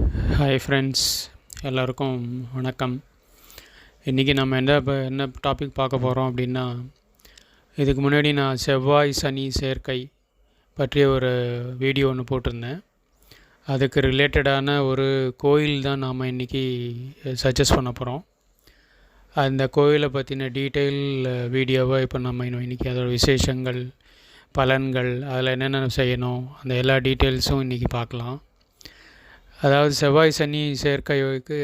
Hi friends எல்லோருக்கும் வணக்கம். இன்றைக்கி நம்ம என்ன இப்போ என்ன டாபிக் பார்க்க போகிறோம் அப்படின்னா இதுக்கு முன்னாடி நான் செவ்வாய் சனி சேர்க்கை பற்றிய ஒரு வீடியோ ஒன்று போட்டிருந்தேன். அதுக்கு ரிலேட்டடான ஒரு கோயில் தான் நாம் இன்றைக்கி சஜஸ்ட் பண்ண போகிறோம் அந்த கோயிலை பற்றின டீட்டெயில் வீடியோவை இப்போ நம்ம இன்னும் இன்றைக்கி அதோட விசேஷங்கள் பலன்கள் அதில் என்னென்ன செய்யணும் அந்த எல்லா டீட்டெயில்ஸும் இன்றைக்கி பார்க்கலாம். அதாவது செவ்வாய் சனி சேர்க்கைக்கு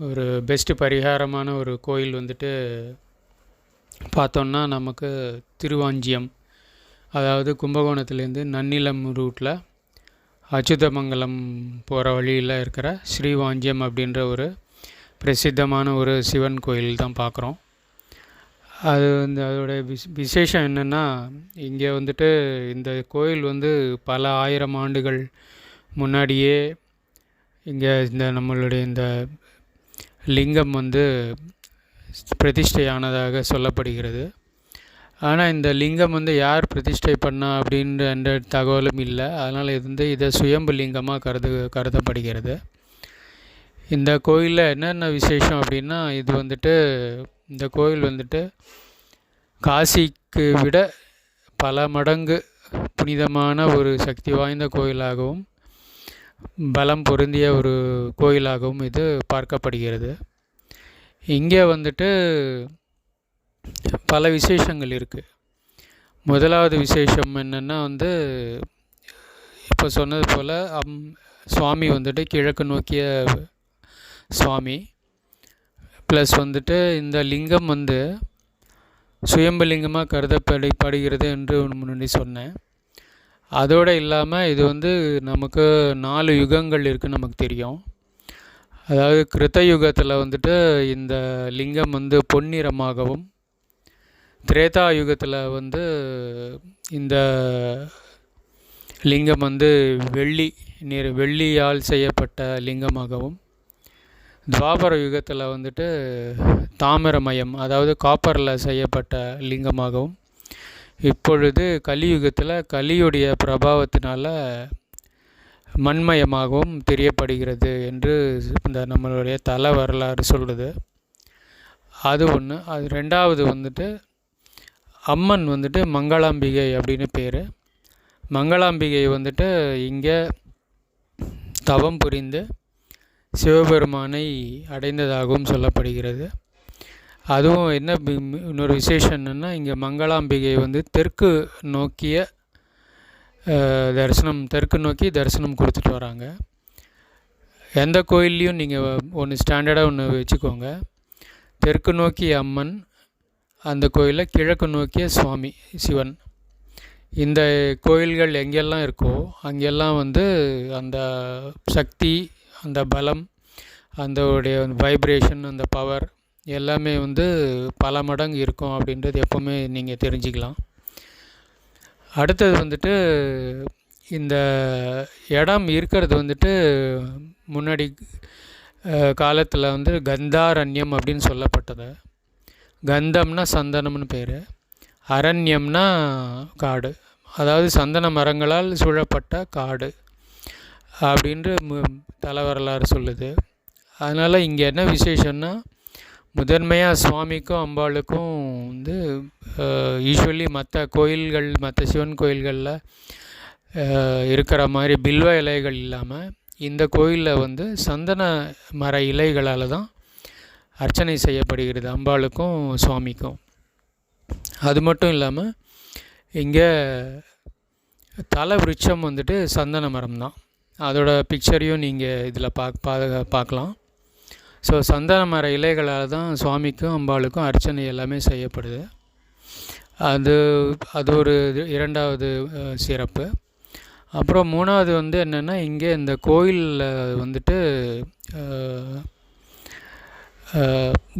ஒரு பெஸ்ட்டு பரிகாரமான ஒரு கோயில் வந்துட்டு பார்த்தோன்னா நமக்கு திருவாஞ்சியம். அதாவது கும்பகோணத்துலேருந்து நன்னிலம் ரூட்டில் அச்சுதமங்கலம் போகிற வழியில் இருக்கிற ஸ்ரீவாஞ்சியம் அப்படின்ற ஒரு பிரசித்தமான ஒரு சிவன் கோயில் தான் பார்க்குறோம். அது வந்து அதோடைய விஷ் விசேஷம் என்னென்னா இங்கே வந்துட்டு இந்த கோயில் வந்து பல ஆயிரம் ஆண்டுகள் முன்னாடியே இங்கே இந்த நம்மளுடைய இந்த லிங்கம் வந்து பிரதிஷ்டையானதாக சொல்லப்படுகிறது. ஆனால் இந்த லிங்கம் வந்து யார் பிரதிஷ்டை பண்ணா அப்படின்ற எந்த தகவலும் இல்லை. அதனால் இது வந்து இதை சுயம்பு லிங்கமாக கருது கருதப்படுகிறது. இந்த கோயிலில் என்னென்ன விசேஷம் அப்படின்னா இது வந்துட்டு இந்த கோயில் வந்துட்டு காசிக்கு விட பல மடங்கு புனிதமான ஒரு சக்தி வாய்ந்த கோயிலாகவும் பலம் பொருந்திய ஒரு கோயிலாகவும் இது பார்க்கப்படுகிறது. இங்கே வந்துட்டு பல விசேஷங்கள் இருக்குது முதலாவது விசேஷம் என்னென்னா வந்து இப்போ சொன்னது போல் அம் சுவாமி வந்துட்டு கிழக்கு நோக்கிய சுவாமி. ப்ளஸ் வந்துட்டு இந்த லிங்கம் வந்து சுயம்பலிங்கமாக கருதப்படி படுகிறது என்று முன்னாடி சொன்னேன். அதோடு இல்லாமல் இது வந்து நமக்கு நாலு யுகங்கள் இருக்குதுன்னு நமக்கு தெரியும். அதாவது கிருத்த யுகத்தில் வந்துட்டு இந்த லிங்கம் வந்து பொன்னிறமாகவும் திரேதா யுகத்தில் வந்து இந்த லிங்கம் வந்து வெள்ளி நீர் வெள்ளியால் செய்யப்பட்ட லிங்கமாகவும் துவாபர யுகத்தில் வந்துட்டு தாமிரமயம் அதாவது காப்பரில் செய்யப்பட்ட லிங்கமாகவும் இப்பொழுது கலியுகத்தில் கலியுடைய பிரபாவத்தினால் மண்மயமாகவும் தெரியப்படுகிறது என்று இந்த நம்மளுடைய தல வரலாறு சொல்லுது. அது ஒன்று அது ரெண்டாவது வந்துட்டு அம்மன் வந்துட்டு மங்களாம்பிகை அப்படின்னு பேர். மங்களாம்பிகை வந்துட்டு இங்கே தவம் புரிந்து சிவபெருமானை அடைந்ததாகவும் சொல்லப்படுகிறது. அதுவும் என்ன இன்னொரு விசேஷம் என்னென்னா இங்கே மங்களாம்பிகை வந்து தெற்கு நோக்கிய தரிசனம் தெற்கு நோக்கி தரிசனம் கொடுத்துட்டு வராங்க. எந்த கோயில்லையும் நீங்கள் ஒன்று ஸ்டாண்டர்டாக ஒன்று வச்சுக்கோங்க. தெற்கு நோக்கிய அம்மன் அந்த கோயிலில் கிழக்கு நோக்கிய சுவாமி சிவன். இந்த கோயில்கள் எங்கெல்லாம் இருக்கோ அங்கெல்லாம் வந்து அந்த சக்தி அந்த பலம் அந்த உடைய வைப்ரேஷன் அந்த பவர் எல்லாமே வந்து பல மடங்கு இருக்கும் அப்படின்றது எப்போவுமே நீங்கள் தெரிஞ்சுக்கலாம். அடுத்தது வந்துட்டு இந்த இடம் இருக்கிறது வந்துட்டு முன்னாடி காலத்தில் வந்து கந்தாரண்யம் அப்படின்னு சொல்லப்பட்டது. கந்தம்னா சந்தனம்னு பேர். அரண்யம்னா காடு. அதாவது சந்தன மரங்களால் சூழப்பட்ட காடு அப்படின்ற தலை வரலாறு சொல்லுது. அதனால் இங்கே என்ன விசேஷம்னா முதன்மையாக சுவாமிக்கும் அம்பாளுக்கும் வந்து யூஸ்வலி மற்ற கோயில்கள் மற்ற சிவன் கோயில்களில் இருக்கிற மாதிரி பில்வ இலைகள் இல்லாமல் இந்த கோயிலில் வந்து சந்தன மர இலைகளால் தான் அர்ச்சனை செய்யப்படுகிறது அம்பாளுக்கும் சுவாமிக்கும். அது மட்டும் இல்லாமல் இங்கே தலை விருட்சம் வந்துட்டு சந்தன மரம் தான். அதோட பிக்சரையும் நீங்கள் இதில் பார்க்க பார்க்கலாம் ஸோ சந்தன மர இலைகளால் தான் சுவாமிக்கும் அம்பாளுக்கும் அர்ச்சனை எல்லாமே செய்யப்படுது. அது அது ஒரு இரண்டாவது சிறப்பு. அப்புறம் மூணாவது வந்து என்னென்னா இங்கே இந்த கோயிலில் வந்துட்டு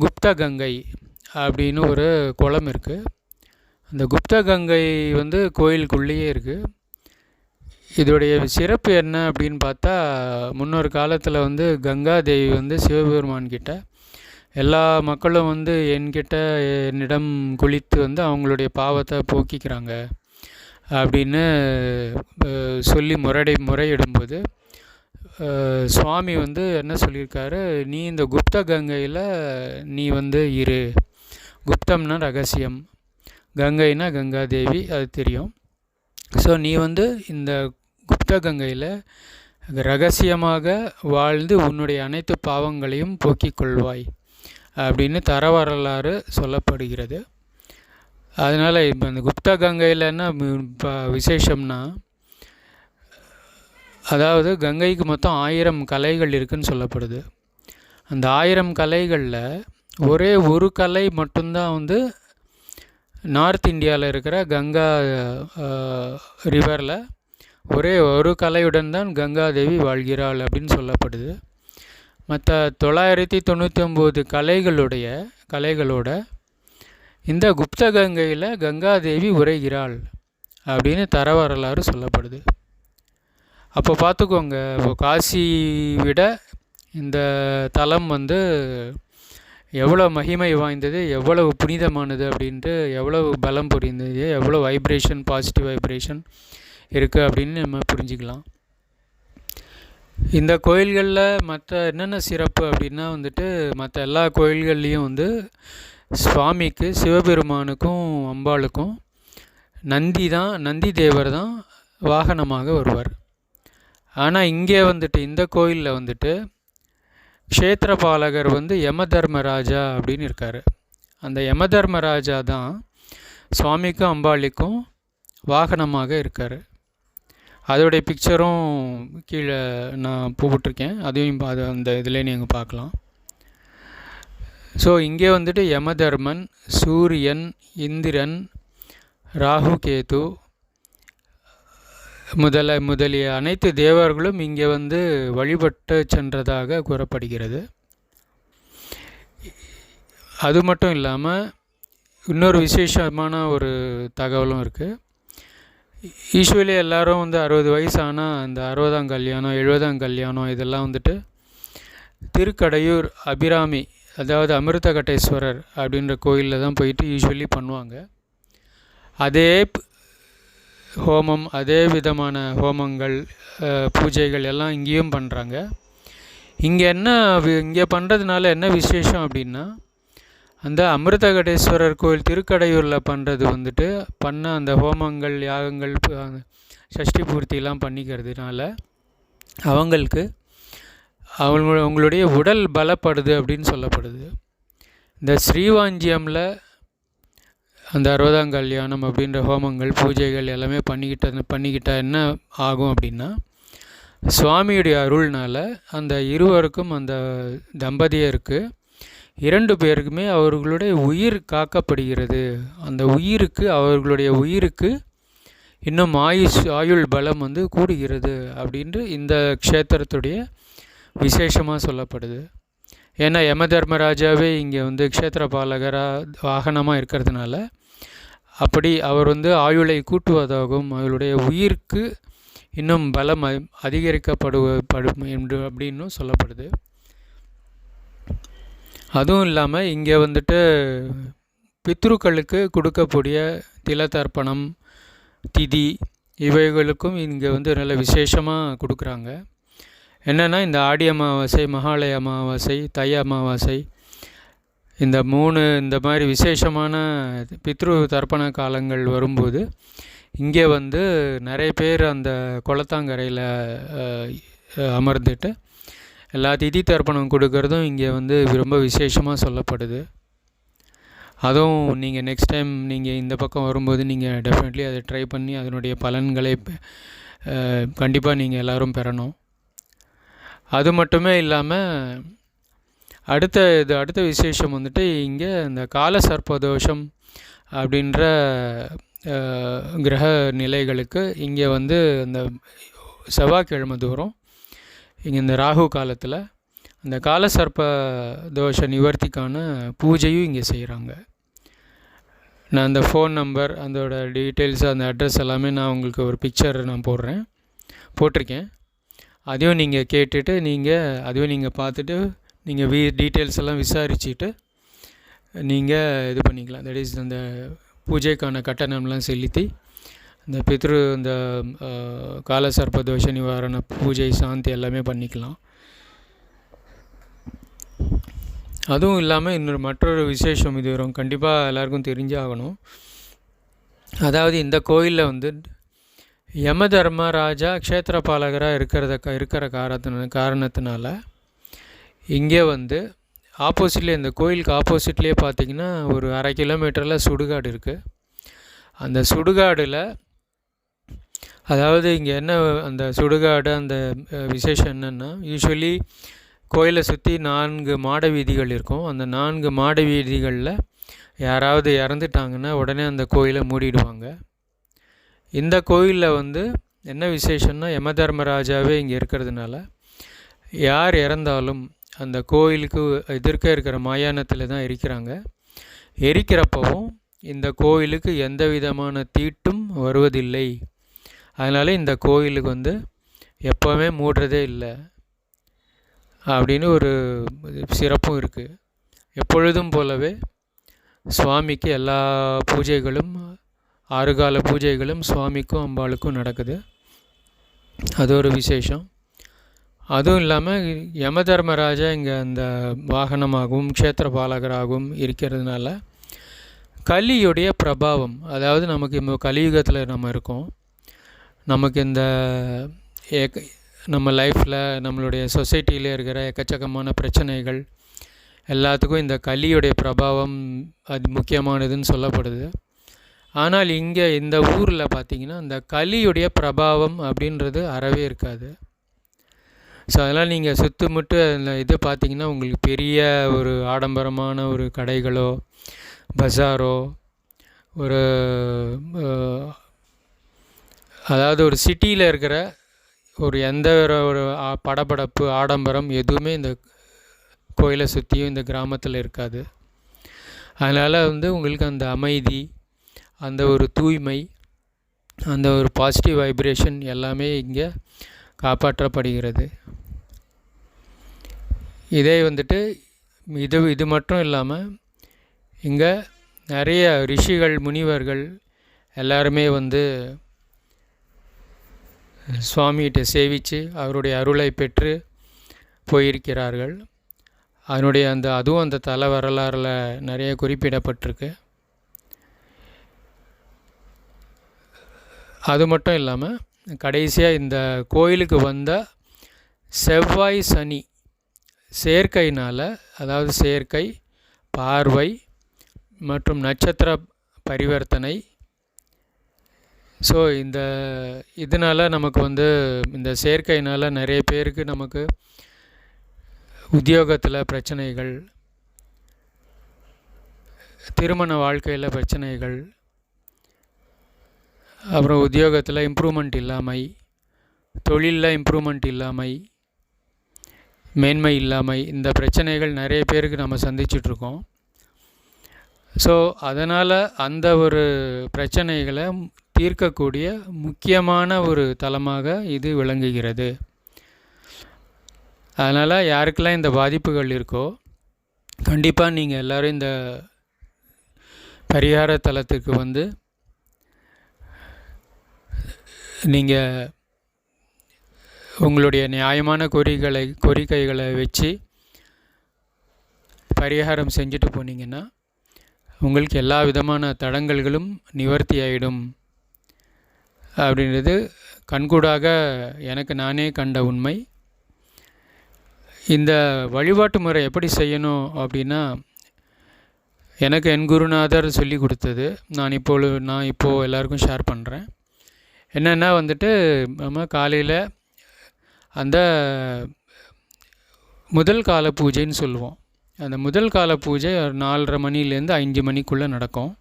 குப்த கங்கை அப்படின்னு ஒரு குளம் இருக்குது அந்த குப்த கங்கை வந்து கோயிலுக்குள்ளேயே இருக்குது இதோடைய சிறப்பு என்ன அப்படின்னு பார்த்தா முன்னொரு காலத்தில் வந்து கங்கா தேவி வந்து சிவபெருமான் கிட்ட எல்லா மக்களும் வந்து என்கிட்ட என்னிடம் குளித்து வந்து அவங்களுடைய பாவத்தை போக்கிக்கிறாங்க அப்படின்னு சொல்லி முறையடை முறையிடும்போது சுவாமி வந்து என்ன சொல்லியிருக்காரு? நீ இந்த குப்த கங்கையில் நீ வந்து இரு. குப்தம்னா ரகசியம். கங்கைனா கங்காதேவி அது தெரியும். ஸோ நீ வந்து இந்த சிவகங்கையில் ரகசியமாக வாழ்ந்து உன்னுடைய அனைத்து பாவங்களையும் போக்கிக் கொள்வாய் அப்படின்னு தர வரலாறு சொல்லப்படுகிறது. அதனால் இப்போ இந்த குப்த கங்கையில் என்ன விசேஷம்னா அதாவது கங்கைக்கு மொத்தம் ஆயிரம் கலைகள் இருக்குன்னு சொல்லப்படுது. அந்த ஆயிரம் கலைகளில் ஒரே ஒரு கலை மட்டும்தான் வந்து நார்த் இந்தியாவில் இருக்கிற கங்கா ரிவரில் ஒரே ஒரு கலையுடன் தான் கங்காதேவி வாழ்கிறாள் அப்படின்னு சொல்லப்படுது. மற்ற தொள்ளாயிரத்தி தொண்ணூற்றி ஒம்பது கலைகளுடைய கலைகளோட இந்த குப்த கங்கையில் கங்காதேவி உரைகிறாள் அப்படின்னு தர வரலாறு சொல்லப்படுது. அப்போ பார்த்துக்கோங்க இப்போ காசி விட இந்த தலம் வந்து எவ்வளோ மகிமை வாய்ந்தது எவ்வளவு புனிதமானது அப்படின்ட்டு எவ்வளவு பலம் புரிந்தது எவ்வளோ வைப்ரேஷன் பாசிட்டிவ் வைப்ரேஷன் இருக்குது அப்படின்னு நம்ம புரிஞ்சுக்கலாம். இந்த கோயில்களில் மற்ற என்னென்ன சிறப்பு அப்படின்னா வந்துட்டு மற்ற எல்லா கோயில்கள்லேயும் வந்து சுவாமிக்கு சிவபெருமானுக்கும் அம்பாளுக்கும் நந்தி தான் நந்தி தேவர் தான் வாகனமாக வருவார். ஆனால் இங்கே வந்துட்டு இந்த கோயிலில் வந்துட்டு க்ஷேத்திரபாலகர் வந்து யம தர்மராஜா அப்படின்னு இருக்கார். அந்த யம தர்மராஜா தான் சுவாமிக்கும் அம்பாளிக்கும் வாகனமாக இருக்கார். அதோடைய பிக்சரும் கீழே நான் போட்டிருக்கேன். அதையும் பா- அது அந்த இதில் நீங்கள் பார்க்கலாம். ஸோ இங்கே வந்துட்டு யமதர்மன் சூரியன் இந்திரன் ராகு கேது முதல முதலிய அனைத்து தேவர்களும் இங்கே வந்து வழிபட்டு சென்றதாக கூறப்படுகிறது. அது மட்டும் இல்லாமல் இன்னொரு விசேஷமான ஒரு தகவலும் இருக்குது யூஸ்வலி எல்லோரும் வந்து அறுபது வயசு ஆனால் அந்த அறுபதாம் கல்யாணம் எழுபதாம் கல்யாணம் இதெல்லாம் வந்துட்டு திருக்கடையூர் அபிராமி அதாவது அமிர்தகட்டேஸ்வரர் அப்படின்ற கோயிலில் தான் போயிட்டு யூஸ்வலி பண்ணுவாங்க. அதே ஹோமம் அதே விதமான ஹோமங்கள் பூஜைகள் எல்லாம் இங்கேயும் பண்ணுறாங்க இங்கே என்ன இங்கே பண்ணுறதுனால என்ன விசேஷம் அப்படின்னா அந்த அமிர்தகடேஸ்வரர் கோயில் திருக்கடையூரில் பண்ணுறது வந்துட்டு பண்ண அந்த ஹோமங்கள் யாகங்கள் சஷ்டி பூர்த்திலாம் பண்ணிக்கிறதுனால அவங்களுக்கு அவங்க அவங்களுடைய உடல் பலப்படுது அப்படின்னு சொல்லப்படுது. இந்த ஸ்ரீவாஞ்சியமில் அந்த அறுபதாம் கல்யாணம் அப்படின்ற ஹோமங்கள் பூஜைகள் எல்லாமே பண்ணிக்கிட்ட பண்ணிக்கிட்டால் என்ன ஆகும் அப்படின்னா சுவாமியுடைய அருள்னால் அந்த இருவருக்கும் அந்த தம்பதியருக்கு இரண்டு பேருக்குமே அவர்களுடைய உயிர் காக்கப்படுகிறது. அந்த உயிருக்கு அவர்களுடைய உயிருக்கு இன்னும் ஆயுஷ் ஆயுள் பலம் வந்து கூடுகிறது அப்படின்ட்டு இந்த க்ஷேத்திரத்துடைய விசேஷமாக சொல்லப்படுது. ஏன்னா யம தர்மராஜாவே இங்கே வந்து க்ஷேத்திர பாலகராக வாகனமாக இருக்கிறதுனால அப்படி அவர் வந்து ஆயுளை கூட்டுவதாகவும் அவருடைய உயிருக்கு இன்னும் பலம் அதிகரிக்கப்படுவ படும் என்று அப்படின்னும் சொல்லப்படுது. அதுவும் இல்லாமல் இங்கே வந்துட்டு பித்ருக்களுக்கு கொடுக்கக்கூடிய திலதர்ப்பணம் திதி இவைகளுக்கும் இங்கே வந்து நல்ல விசேஷமாக கொடுக்குறாங்க. என்னென்னா இந்த ஆடி அமாவாசை மகாலய அமாவாசை தை அமாவாசை இந்த மூணு இந்த மாதிரி விசேஷமான பித்ரு தர்ப்பண காலங்கள் வரும்போது இங்கே வந்து நிறைய பேர் அந்த குளத்தாங்கரையில் அமர்ந்துட்டு எல்லா திதி தர்ப்பணம் கொடுக்கறதும் இங்கே வந்து ரொம்ப விசேஷமாக சொல்லப்படுது. அதுவும் நீங்கள் நெக்ஸ்ட் டைம் நீங்கள் இந்த பக்கம் வரும்போது நீங்கள் டெஃபினெட்லி அதை ட்ரை பண்ணி அதனுடைய பலன்களை கண்டிப்பாக நீங்கள் எல்லோரும் பெறணும். அது மட்டுமே இல்லாமல் அடுத்த இது அடுத்த விசேஷம் வந்துட்டு இங்கே இந்த கால சர்ப்பதோஷம் அப்படின்ற கிரக நிலைகளுக்கு இங்கே வந்து இந்த செவ்வாய்க்கிழமை தூரம் இங்கே இந்த ராகு காலத்தில் அந்த கால சர்ப்ப தோஷ நிவர்த்திக்கான பூஜையும் இங்கே செய்கிறாங்க நான் அந்த ஃபோன் நம்பர் அதோட டீட்டெயில்ஸ் அந்த அட்ரஸ் எல்லாமே நான் உங்களுக்கு ஒரு பிக்சர் நான் போடுறேன். போட்டிருக்கேன். அதையும் நீங்கள் கேட்டுட்டு நீங்கள் அதையும் நீங்கள் பார்த்துட்டு நீங்கள் வி டீட்டெயில்ஸ் எல்லாம் விசாரிச்சுட்டு நீங்கள் இது பண்ணிக்கலாம். தட் இஸ் அந்த பூஜைக்கான கட்டணம்லாம் செலுத்தி இந்த பித்ரு இந்த அஹ், காலசர்ப்ப தோஷ நிவாரண பூஜை சாந்தி எல்லாமே பண்ணிக்கலாம். அதுவும் இல்லாமல் இன்னொரு மற்றொரு விசேஷம் இது வரும். கண்டிப்பாக எல்லாருக்கும் தெரிஞ்சாகணும் அதாவது இந்த கோயிலில் வந்து யம தர்மராஜா க்ஷேத்திரபாலகராக இருக்கிறத இருக்கிற காரணத்தின காரணத்தினால இங்கே வந்து ஆப்போசிட்லேயே இந்த கோயிலுக்கு ஆப்போசிட்லேயே பார்த்தீங்கன்னா ஒரு அரை கிலோமீட்டரில் சுடுகாடு இருக்குது அந்த சுடுகாடில் அதாவது இங்கே என்ன அந்த சுடுகாடு அந்த விசேஷம் என்னென்னா யூஸ்வலி கோயிலை சுற்றி நான்கு மாட வீதிகள் இருக்கும். அந்த நான்கு மாட வீதிகளில் யாராவது இறந்துட்டாங்கன்னா உடனே அந்த கோயிலை மூடிடுவாங்க. இந்த கோயிலில் வந்து என்ன விசேஷம்னா யம தர்மராஜாவே இங்கே இருக்கிறதுனால யார் இறந்தாலும் அந்த கோயிலுக்கு எதிர்க்க இருக்கிற மயானத்தில் தான் எரிக்கிறாங்க எரிக்கிறப்பவும் இந்த கோயிலுக்கு எந்த விதமான தீட்டும் வருவதில்லை. அதனால் இந்த கோயிலுக்கு வந்து எப்போவுமே மூடுறதே இல்லை அப்படின்னு ஒரு சிறப்பும் இருக்குது எப்பொழுதும் போலவே சுவாமிக்கு எல்லா பூஜைகளும் ஆறுகால பூஜைகளும் சுவாமிக்கும் அம்பாளுக்கும் நடக்குது. அது ஒரு விசேஷம். அதுவும் இல்லாமல் யம தர்மராஜா இங்கே அந்த வாகனமாகவும் க்ஷேத்திர பாலகராகவும் இருக்கிறதுனால கலியுடைய பிரபாவம் அதாவது நமக்கு இப்போ கலியுகத்தில் நம்ம இருக்கோம். நமக்கு இந்த ஏக நம்ம லைஃப்பில் நம்மளுடைய சொசைட்டியில் இருக்கிற எக்கச்சக்கமான பிரச்சனைகள் எல்லாத்துக்கும் இந்த கலியுடைய பிரபாவம் அது முக்கியமானதுன்னு சொல்லப்படுது. ஆனால் இங்கே இந்த ஊரில் பார்த்திங்கன்னா இந்த கலியுடைய பிரபாவம் அப்படின்றது அறவே இருக்காது. ஸோ அதெல்லாம் நீங்கள் சுற்றுமுட்டு அந்த இது பார்த்தீங்கன்னா உங்களுக்கு பெரிய ஒரு ஆடம்பரமான ஒரு கடைகளோ பஜாரோ ஒரு அதாவது ஒரு சிட்டியில் இருக்கிற ஒரு எந்த ஒரு ஒரு படபடப்பு ஆடம்பரம் எதுவுமே இந்த கோயிலை சுற்றியும் இந்த கிராமத்தில் இருக்காது. அதனால் வந்து உங்களுக்கு அந்த அமைதி அந்த ஒரு தூய்மை அந்த ஒரு பாசிட்டிவ் வைப்ரேஷன் எல்லாமே இங்கே காப்பாற்றப்படுகிறது. இதே வந்துட்டு இது இது மட்டும் இல்லாமல் இங்கே நிறைய ரிஷிகள் முனிவர்கள் எல்லாருமே வந்து சுவாமிகிட்ட சேவித்து அவருடைய அருளை பெற்று போயிருக்கிறார்கள். அதனுடைய அந்த அதுவும் அந்த தல வரலாறில் நிறைய குறிப்பிடப்பட்டிருக்கு. அது மட்டும் இல்லாமல் கடைசியாக இந்த கோயிலுக்கு வந்த செவ்வாய் சனி சேர்க்கையினால் அதாவது சேர்க்கை பார்வை மற்றும் நட்சத்திர பரிவர்த்தனை ஸோ இந்த இதனால் நமக்கு வந்து இந்த சேர்க்கையினால் நிறைய பேருக்கு நமக்கு உத்தியோகத்தில் பிரச்சனைகள் திருமண வாழ்க்கையில் பிரச்சனைகள் அப்புறம் உத்தியோகத்தில் இம்ப்ரூவ்மெண்ட் இல்லாமை தொழிலில் இம்ப்ரூவ்மெண்ட் இல்லாமை மேன்மை இல்லாமை இந்த பிரச்சனைகள் நிறைய பேருக்கு நம்ம சந்திச்சிட்ருக்கோம். ஸோ அதனால் அந்த ஒரு பிரச்சனைகளை தீர்க்கக்கூடிய முக்கியமான ஒரு தலமாக இது விளங்குகிறது. அதனால் யாருக்கெல்லாம் இந்த பாதிப்புகள் இருக்கோ கண்டிப்பாக நீங்கள் எல்லோரும் இந்த பரிகார தலத்துக்கு வந்து நீங்கள் உங்களுடைய நியாயமான கோரிக்கைகளை கோரிக்கைகளை வச்சு பரிகாரம் செஞ்சுட்டு போனீங்கன்னா உங்களுக்கு எல்லா விதமான தடங்கல்களும் நிவர்த்தி ஆகிடும் அப்படின்றது கண்கூடாக எனக்கு நானே கண்ட உண்மை. இந்த வழிபாட்டு முறை எப்படி செய்யணும் அப்படின்னா எனக்கு என் குருநாதர் சொல்லி கொடுத்தது. நான் இப்போ நான் இப்போது எல்லாருக்கும் ஷேர் பண்ணுறேன் என்னென்னா வந்துட்டு நம்ம காலையில் அந்த முதல் கால பூஜைன்னு சொல்லுவோம். அந்த முதல் கால பூஜை நாலரை மணிலேருந்து அஞ்சு மணிக்குள்ளே நடக்கும்.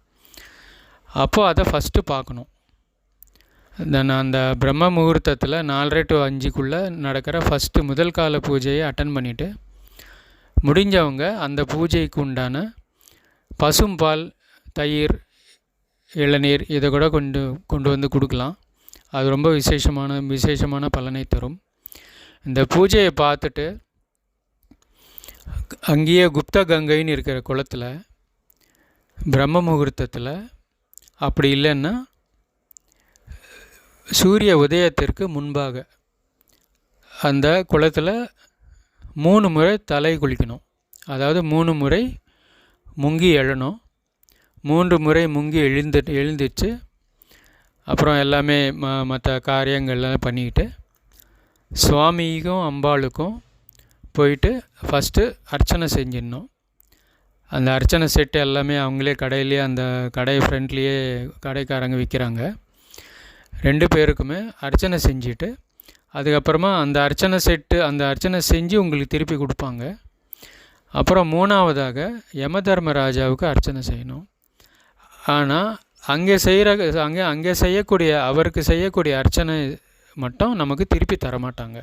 அப்போது அதை ஃபஸ்ட்டு பார்க்கணும். தென் நான் அந்த பிரம்ம முகூர்த்தத்தில் நாலரை டு அஞ்சுக்குள்ளே நடக்கிற ஃபஸ்ட்டு முதல் கால பூஜையை அட்டன் பண்ணிவிட்டு முடிஞ்சவங்க அந்த பூஜைக்கு உண்டான பசும்பால் தயிர் இளநீர் இதை கூட கொண்டு கொண்டு வந்து கொடுக்கலாம். அது ரொம்ப விசேஷமான விசேஷமான பலனை தரும். இந்த பூஜையை பார்த்துட்டு அங்கேயே குப்த கங்கைன்னு இருக்கிற குளத்தில் பிரம்ம முகூர்த்தத்தில் அப்படி இல்லைன்னா சூரிய உதயத்திற்கு முன்பாக அந்த குளத்தில் மூணு முறை தலை குளிக்கணும். அதாவது மூணு முறை முங்கி எழணும். மூன்று முறை முங்கி எழுந்து எழுந்துச்சு அப்புறம் எல்லாமே ம மற்ற காரியங்கள்லாம் பண்ணிக்கிட்டு சுவாமிக்கும் அம்பாளுக்கும் போயிட்டு ஃபஸ்ட்டு அர்ச்சனை செஞ்சிடணும். அந்த அர்ச்சனை செட்டு எல்லாமே அவங்களே கடையிலேயே அந்த கடை ஃப்ரெண்ட்லேயே கடைக்காரங்க விற்கிறாங்க ரெண்டு பேருக்குமே அர்ச்சனை செஞ்சுட்டு அதுக்கப்புறமா அந்த அர்ச்சனை செட்டு அந்த அர்ச்சனை செஞ்சு உங்களுக்கு திருப்பி கொடுப்பாங்க. அப்புறம் மூணாவதாக யம தர்மராஜாவுக்கு அர்ச்சனை செய்யணும். ஆனால் அங்கே செய்கிற அங்கே அங்கே செய்யக்கூடிய அவருக்கு செய்யக்கூடிய அர்ச்சனை மட்டும் நமக்கு திருப்பி தரமாட்டாங்க.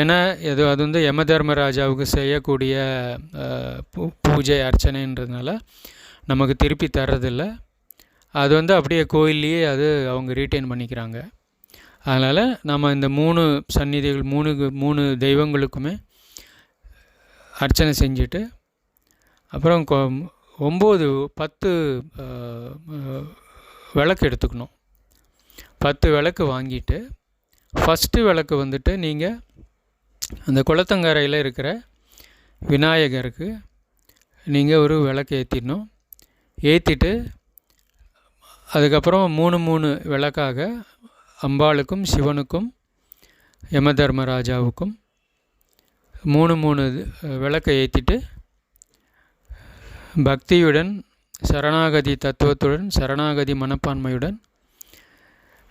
ஏன்னா எது அது வந்து யம தர்மராஜாவுக்கு செய்யக்கூடிய பூ பூஜை அர்ச்சனைன்றதுனால நமக்கு திருப்பி தர்றதில்ல. அது வந்து அப்படியே கோயில்லையே அது அவங்க ரீட்டைன் பண்ணிக்கிறாங்க. அதனால் நம்ம இந்த மூணு சந்நிதிகள் மூணு மூணு தெய்வங்களுக்குமே அர்ச்சனை செஞ்சுட்டு அப்புறம் ஒம்பது பத்து விளக்கு எடுத்துக்கணும். பத்து விளக்கு வாங்கிட்டு ஃபஸ்ட்டு விளக்கு வந்துட்டு நீங்கள் அந்த குளத்தங்கரையில் இருக்கிற விநாயகருக்கு நீங்கள் ஒரு விளக்கு ஏற்றிடணும் ஏற்றிட்டு அதுக்கப்புறம் மூணு மூணு விளக்காக அம்பாளுக்கும் சிவனுக்கும் யம தர்மராஜாவுக்கும் மூணு மூணு விளக்கை ஏற்றிட்டு பக்தியுடன் சரணாகதி தத்துவத்துடன் சரணாகதி மனப்பான்மையுடன்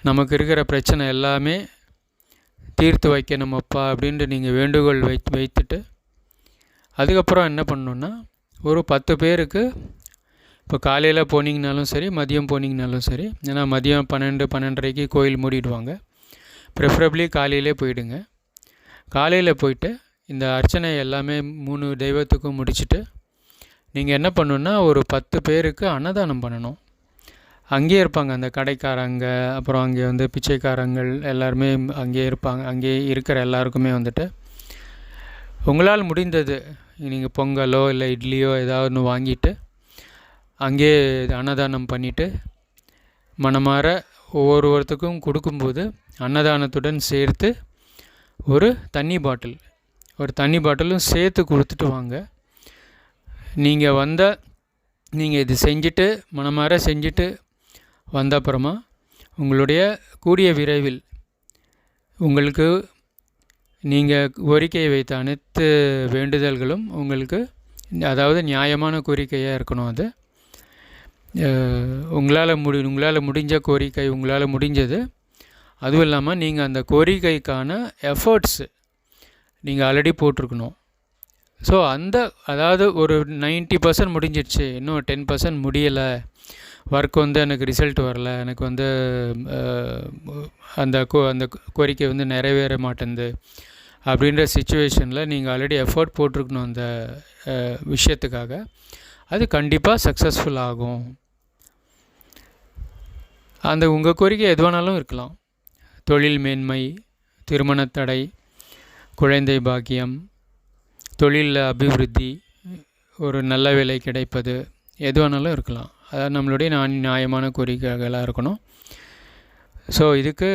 நமக்கு இருக்கிற பிரச்சனை எல்லாமே தீர்த்து வைக்கணும் அப்பா அப்படின்ட்டு நீங்கள் வேண்டுகோள் வை வைத்துட்டு அதுக்கப்புறம் என்ன பண்ணணுன்னா ஒரு பத்து பேருக்கு இப்போ காலையில் போனீங்கனாலும் சரி மதியம் போனீங்கனாலும் சரி ஏன்னா மதியம் பன்னெண்டு பன்னெண்டரைக்கு கோயில் மூடிடுவாங்க. ப்ரிஃபரபிளி காலையிலே போயிடுங்க. காலையில் போயிட்டு இந்த அர்ச்சனை எல்லாமே மூணு தெய்வத்துக்கும் முடிச்சுட்டு நீங்கள் என்ன பண்ணணுன்னா ஒரு பத்து பேருக்கு அன்னதானம் பண்ணணும். அங்கேயே இருப்பாங்க அந்த கடைக்காரங்க அப்புறம் அங்கே வந்து பிச்சைக்காரங்கள் எல்லாருமே அங்கேயே இருப்பாங்க அங்கேயே இருக்கிற எல்லாருக்குமே வந்துட்டு உங்களால் முடிந்தது நீங்கள் பொங்கலோ இல்லை இட்லியோ ஏதாவது ஒன்று வாங்கிட்டு அங்கேயே அன்னதானம் பண்ணிவிட்டு மனமாற ஒவ்வொருவர்த்துக்கும் கொடுக்கும்போது அன்னதானத்துடன் சேர்த்து ஒரு தண்ணி பாட்டில் ஒரு தண்ணி பாட்டிலும் சேர்த்து கொடுத்துட்டு வாங்க. நீங்கள் வந்த நீங்கள் இது செஞ்சுட்டு மனமாற செஞ்சுட்டு வந்த அப்புறமா உங்களுடைய கூடிய விரைவில் உங்களுக்கு நீங்கள் கோரிக்கை வைத்த அனைத்து வேண்டுதல்களும் உங்களுக்கு அதாவது நியாயமான கோரிக்கையாக இருக்கணும் அது. உங்களால் முடி உங்களால் முடிஞ்ச கோரிக்கை உங்களால் முடிஞ்சது. அதுவும் இல்லாமல் நீங்கள் அந்த கோரிக்கைக்கான எஃபர்ட்ஸு நீங்கள் ஆல்ரெடி போட்டிருக்கணும். ஸோ அந்த அதாவது ஒரு நைன்ட்டி பர்சன்ட் முடிஞ்சிடுச்சு. இன்னும் டென் பர்சன்ட் முடியலை. ஒர்க் வந்து எனக்கு ரிசல்ட் வரல. எனக்கு வந்து அந்த கோ அந்த கோரிக்கை வந்து நிறைவேற மாட்டேங்குது அப்படின்ற சுச்சுவேஷனில் நீங்கள் ஆல்ரெடி எஃபர்ட் போட்டிருக்கணும் அந்த விஷயத்துக்காக. அது கண்டிப்பாக சக்ஸஸ்ஃபுல் ஆகும். அந்த உங்கள் கோரிக்கை எது வேணாலும் இருக்கலாம். தொழில் மேன்மை திருமணத்தடை குழந்தை பாக்கியம் தொழிலில் அபிவிருத்தி ஒரு நல்ல வேலை கிடைப்பது எது வேணாலும் இருக்கலாம். அதாவது நம்மளுடைய நான் நியாயமான கோரிக்கைகளாக இருக்கணும். ஸோ இதுக்கு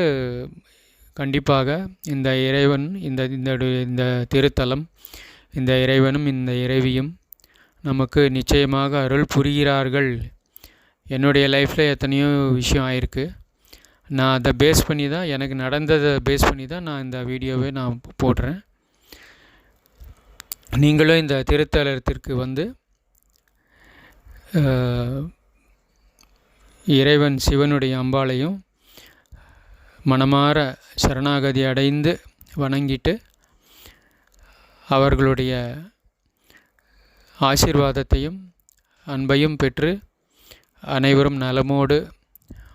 கண்டிப்பாக இந்த இறைவன் இந்த இந்த இந்த திருத்தலம் இந்த இறைவனும் இந்த இறைவியும் நமக்கு நிச்சயமாக அருள் புரிகிறார்கள். என்னுடைய லைஃப்பில் எத்தனையோ விஷயம் ஆயிருக்கு. நான் அதை பேஸ் பண்ணி தான் எனக்கு நடந்ததை பேஸ் பண்ணி தான் நான் இந்த வீடியோவை நான் போடுறேன். நீங்களும் இந்த திருத்தலத்திற்கு வந்து இறைவன் சிவனுடைய அம்பாளையும் மனமாற சரணாகதி அடைந்து வணங்கிட்டு அவர்களுடைய ஆசீர்வாதத்தையும் அன்பையும் பெற்று அனைவரும் நலமோடு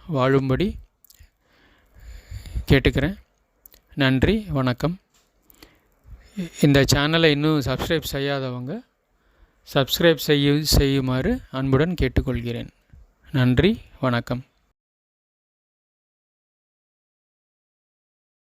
வாழும்படி கேட்டுக்கிறேன். நன்றி வணக்கம். இந்த சேனலை இன்னும் சப்ஸ்கிரைப் செய்யாதவங்க சப்ஸ்கிரைப் செய்ய செய்யுமாறு அன்புடன் கேட்டுக்கொள்கிறேன். நன்றி வணக்கம்.